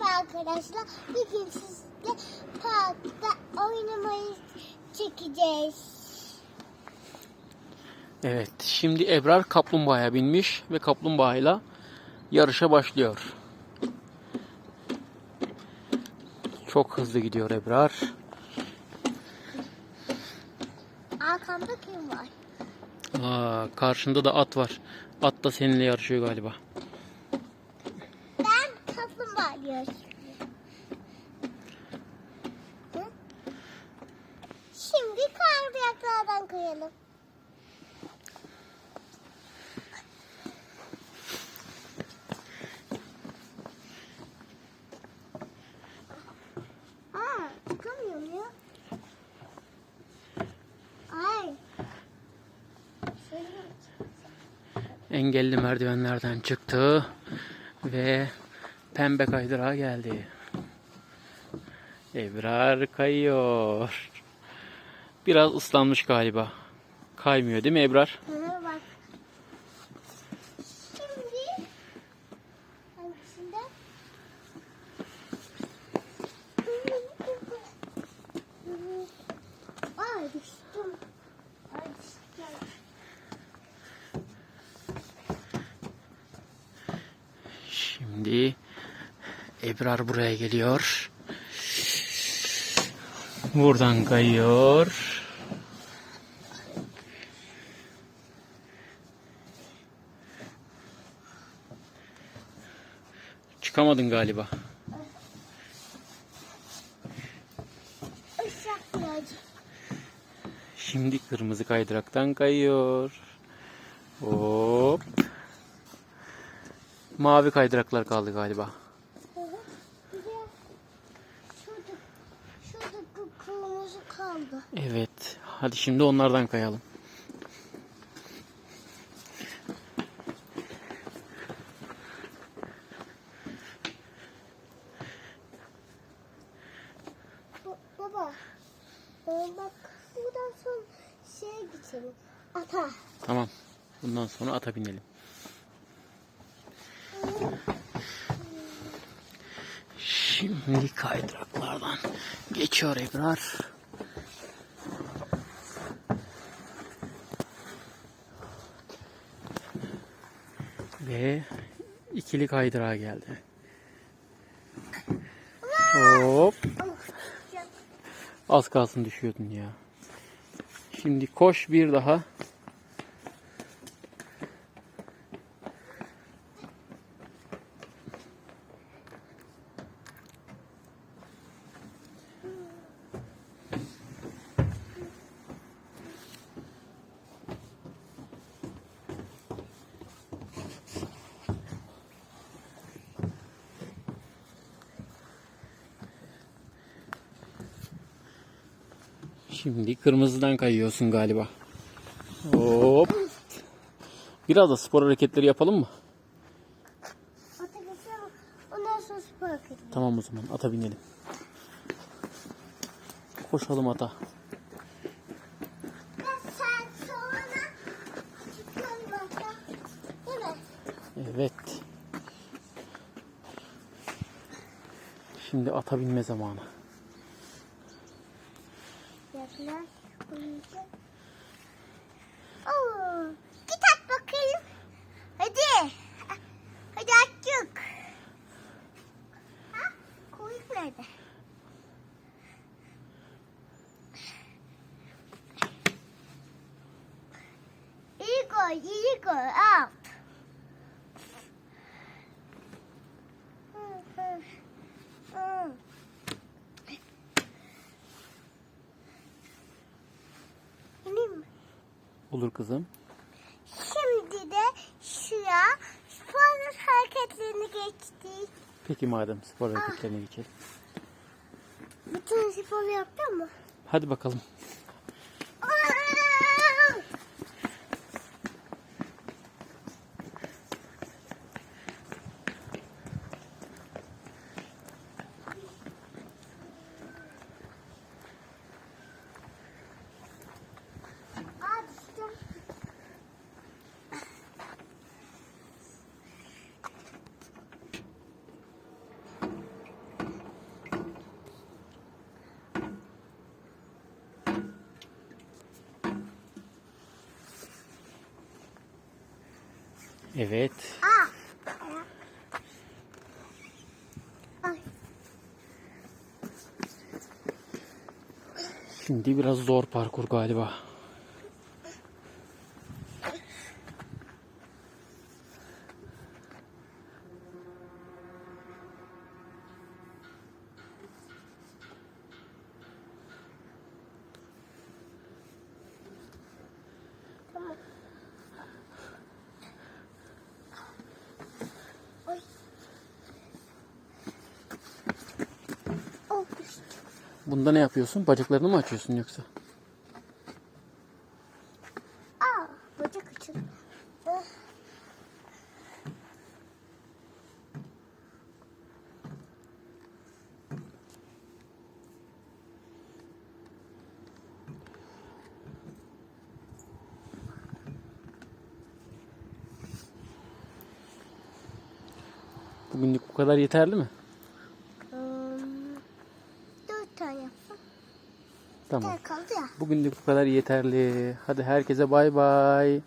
Merhaba arkadaşlar. Bugün sizle parkta oynamayı çekeceğiz. Evet, şimdi Ebrar kaplumbağaya binmiş ve kaplumbağayla yarışa başlıyor. Çok hızlı gidiyor Ebrar. Arkamda kim var? Aa, karşında da at var. At da seninle yarışıyor galiba. Hı? Şimdi karbiyaklardan koyalım. Engelli merdivenlerden çıktı ve pembe kaydırağa geldi. Ebrar kayıyor. Biraz ıslanmış galiba. Kaymıyor değil mi Ebrar? Bana bak. Şimdi hangisinde? Ay düştüm. Ay düştüm. Şimdi Ebrar buraya geliyor. Buradan kayıyor. Çıkamadın galiba. Şimdi kırmızı kaydıraktan kayıyor. Hop. Mavi kaydıraklar kaldı galiba. Kaldı. Evet. Hadi şimdi onlardan kayalım. Ba- Baba, e, bak buradan sonra şeye geçelim. Ata. Tamam. Bundan sonra ata binelim. Şimdi kaydıraklardan geçiyor Ebrar. Ve ikili kaydırağa geldi. Hop. Az kalsın düşüyordun ya. Şimdi koş bir daha. Şimdi kırmızıdan kayıyorsun galiba. Hop. Biraz da spor hareketleri yapalım mı? Ata geçelim. Ondan sonra spor edelim. Tamam o zaman ata binelim. Koşalım ata. Ve sen sonra çıkalım ata. Değil mi? Evet. Şimdi ata binme zamanı. Yaklaş. koyacağım. Oo. Hadi. Hadi atçık. Ha? Kuyruk nerede? İyi koy, iyi koy. Olur kızım. Şimdi de şuraya spor hareketlerini geçtik. Peki madem spor hareketlerine geçelim. Bütün spor yaptın mı? Hadi bakalım. Aa düştüm. Evet. Şimdi biraz zor parkur galiba. Bunda ne yapıyorsun? Bacaklarını mı açıyorsun yoksa? Aa, bacak açıldı. Bugünlük bu kadar yeterli mi? Tamam. kaldı ya. Bugünlük bu kadar yeterli. Hadi herkese bay bay.